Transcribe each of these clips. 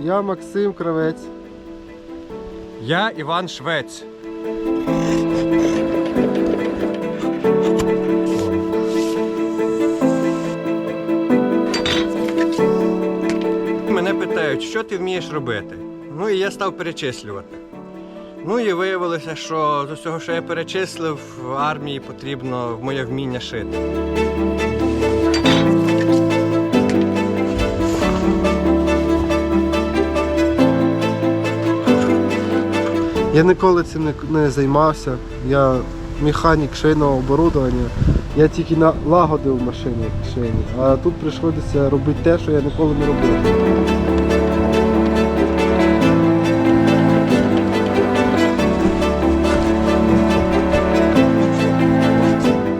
Я Максим Кравець. Я Іван Швець. Мене питають, що ти вмієш робити? Ну і я став перечислювати. Ну і виявилося, що з усього, що я перечислив, в армії потрібно моє вміння шити. Я ніколи цим не, не займався. Я механік шийного оборудовання. Я тільки налагодив машини шийні, а тут прийшлося робити те, що я ніколи не робив.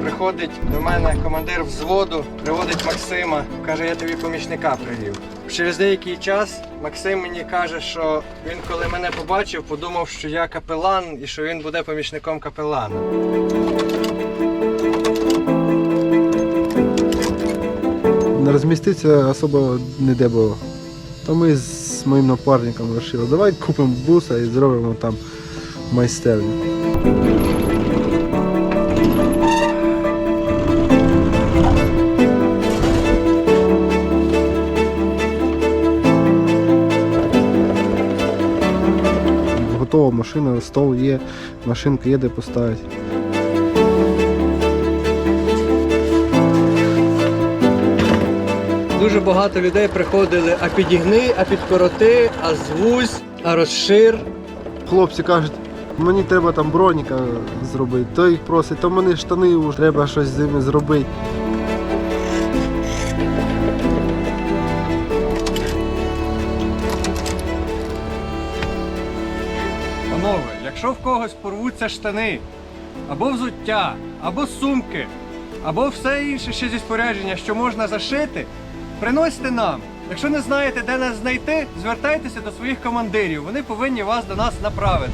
Приходить до мене командир взводу, приводить Максима, каже, я тобі помічника привів. Через деякий час Максим мені каже, що він, коли мене побачив, подумав, що я капелан і що він буде помічником капелана. Не розміститися особо ніде було. То ми з моїм напарником вирішили, давай купимо буса і зробимо там майстерню. Готова машина, стол є, машинка є де поставити. Дуже багато людей приходили, а підігни, а підкороти, а звузь, а розшир. Хлопці кажуть, мені треба там броніка зробити. То їх просить, то мені штани вже треба щось з ними зробити. Панове, якщо в когось порвуться штани, або взуття, або сумки, або все інше ще зі спорядження, що можна зашити, приносьте нам. Якщо не знаєте, де нас знайти, звертайтеся до своїх командирів. Вони повинні вас до нас направити.